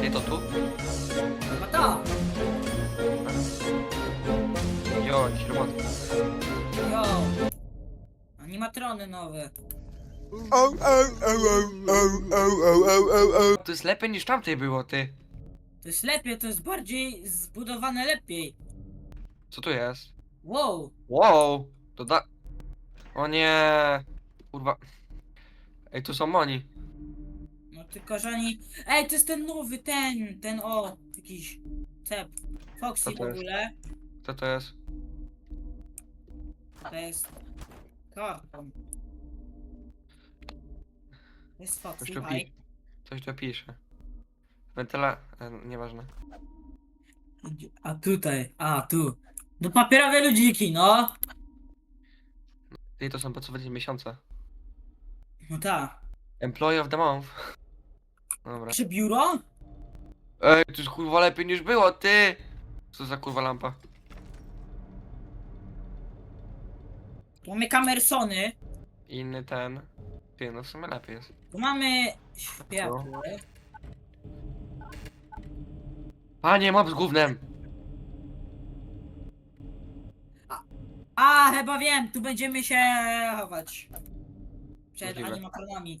Ty to tu? Chyba to. Jo, jakiś robot. Jo. Animatrony nowe. To jest lepiej niż tamtej było, ty. To jest lepiej, to jest bardziej zbudowane lepiej. Co tu jest? Wow. Wow, to da... O nie, kurwa. Ej, tu są oni. No tylko, że oni... Ej, to jest ten nowy, ten, ten o, jakiś cep. Foxy Co w to jest? ogóle. Co to jest? To jest karton. To jest Coś Foxy, tu, haj. pi... Coś tu pisze. Wentyla... E, nieważne. A tutaj, a tu. Do papierowe ludziki, no. Ty, to są pracownicy miesiąca. No tak. Employee of the month. Dobra. Czy biuro? Ej, to jest kurwa lepiej niż było, ty! Co za kurwa lampa? Tu mamy kamersony. Inny ten. Ty, no w sumie lepiej jest. Tu mamy światło. Panie, mob z gównem! A, chyba wiem, tu będziemy się chować. Przed Możliwe. animatronami.